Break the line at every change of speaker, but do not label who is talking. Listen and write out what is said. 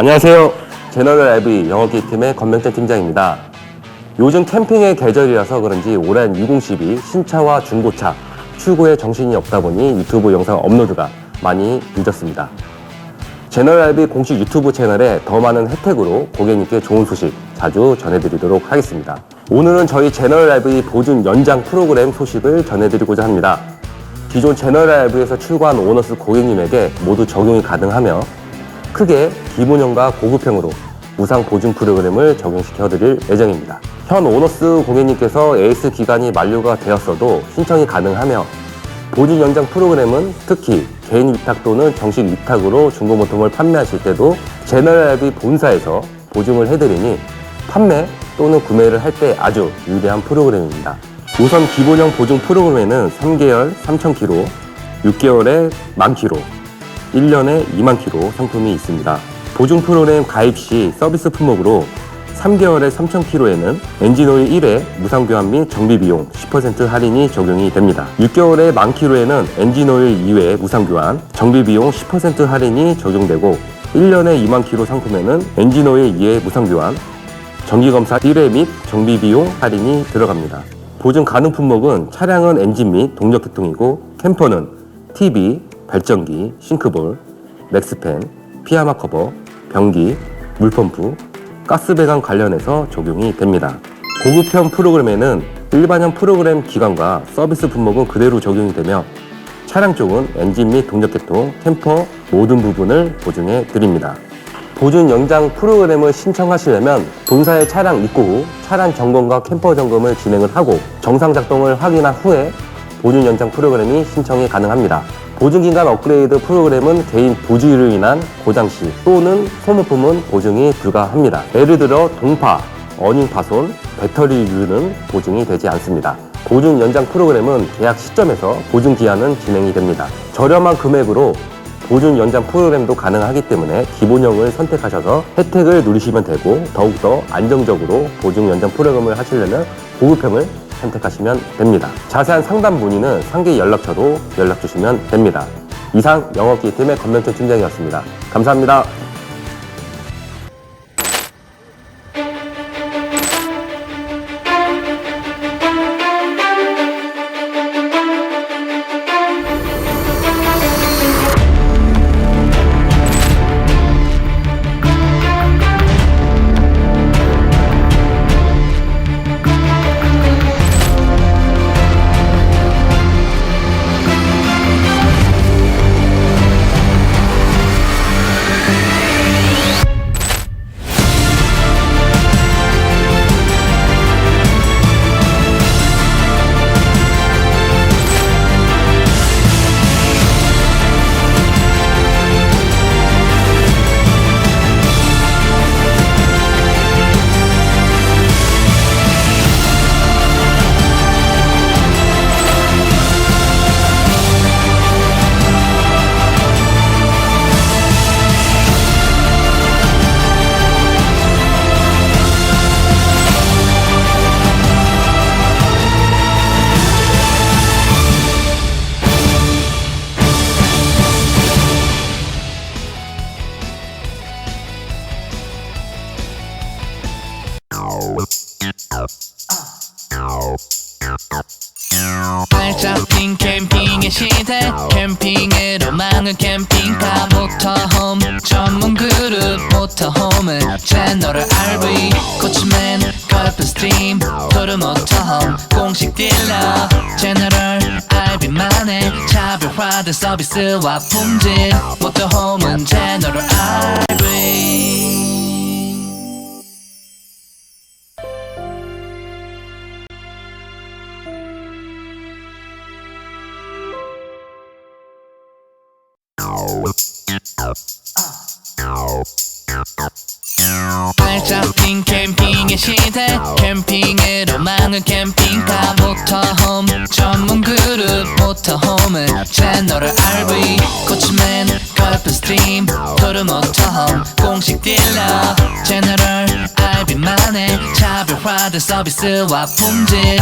안녕하세요. 제너럴 RV 영어기 팀의 권명재 팀장입니다. 요즘 캠핑의 계절이라서 그런지 올해는 2012 신차와 중고차 출고에 정신이 없다 보니 유튜브 영상 업로드가 많이 늦었습니다. 제너럴 RV 공식 유튜브 채널에 더 많은 혜택으로 고객님께 좋은 소식 자주 전해드리도록 하겠습니다. 오늘은 저희 제너럴 RV 보증 연장 프로그램 소식을 전해드리고자 합니다. 기존 제너럴 RV에서 출고한 오너스 고객님에게 모두 적용이 가능하며 크게 기본형과 고급형으로 무상 보증 프로그램을 적용시켜 드릴 예정입니다. 현 오너스 고객님께서 에이스 기간이 만료가 되었어도 신청이 가능하며 보증 연장 프로그램은 특히 개인 위탁 또는 정식 위탁으로 중고모품을 판매하실 때도 RV 본사에서 보증을 해드리니 판매 또는 구매를 할 때 아주 유리한 프로그램입니다. 우선 기본형 보증 프로그램에는 3개월 3,000km, 6개월에 10,000km, 1년에 2만 킬로 상품이 있습니다. 보증 프로그램 가입 시 서비스 품목으로 3개월에 3,000km에는 엔진오일 1회 무상 교환 및 정비 비용 10% 할인이 적용이 됩니다. 6개월에 만 킬로에는 엔진오일 2회 무상 교환, 정비 비용 10% 할인이 적용되고 1년에 2만 킬로 상품에는 엔진오일 2회 무상 교환, 정기 검사 1회 및 정비 비용 할인이 들어갑니다. 보증 가능 품목은 차량은 엔진 및 동력 계통이고 캠퍼는 TV, 발전기, 싱크볼, 맥스팬, 피아마 커버, 변기, 물펌프, 가스 배관 관련해서 적용이 됩니다. 고급형 프로그램에는 일반형 프로그램 기간과 서비스 품목은 그대로 적용이 되며 차량 쪽은 엔진 및 동력 계통, 캠퍼 모든 부분을 보증해 드립니다. 보증 연장 프로그램을 신청하시려면 본사에 차량 입고 후 차량 점검과 캠퍼 점검을 진행을 하고 정상 작동을 확인한 후에 보증 연장 프로그램이 신청이 가능합니다. 보증기간 업그레이드 프로그램은 개인 부주의로 인한 고장 시 또는 소모품은 보증이 불가합니다. 예를 들어 동파, 어닝 파손, 배터리 유는 보증이 되지 않습니다. 보증 연장 프로그램은 계약 시점에서 보증 기한은 진행이 됩니다. 저렴한 금액으로 보증 연장 프로그램도 가능하기 때문에 기본형을 선택하셔서 혜택을 누리시면 되고 더욱더 안정적으로 보증 연장 프로그램을 하시려면 고급형을 선택하시면 됩니다. 자세한 상담 문의는 상계 연락처로 연락 주시면 됩니다. 이상 영업기 팀의 권명철 팀장이었습니다. 감사합니다.
핀 캠핑의 시대. 캠핑으로 망한 캠핑카 모터홈. 전문 그룹 모터홈은 채널을 RV 코치맨 걸프 스트림. 토르 모터홈 공식 딜러. 채널을 RV만의 차별화된 서비스와 품질. 모터 발짝 핀 캠핑의 시대. 캠핑으로 망한 캠핑카 모터홈. 전문 그룹 모터홈은 채널을 RV 코치맨 걸프 스트림 토르 모터홈. 공식 딜러 채널을 RV만의 차별화된 서비스와 품질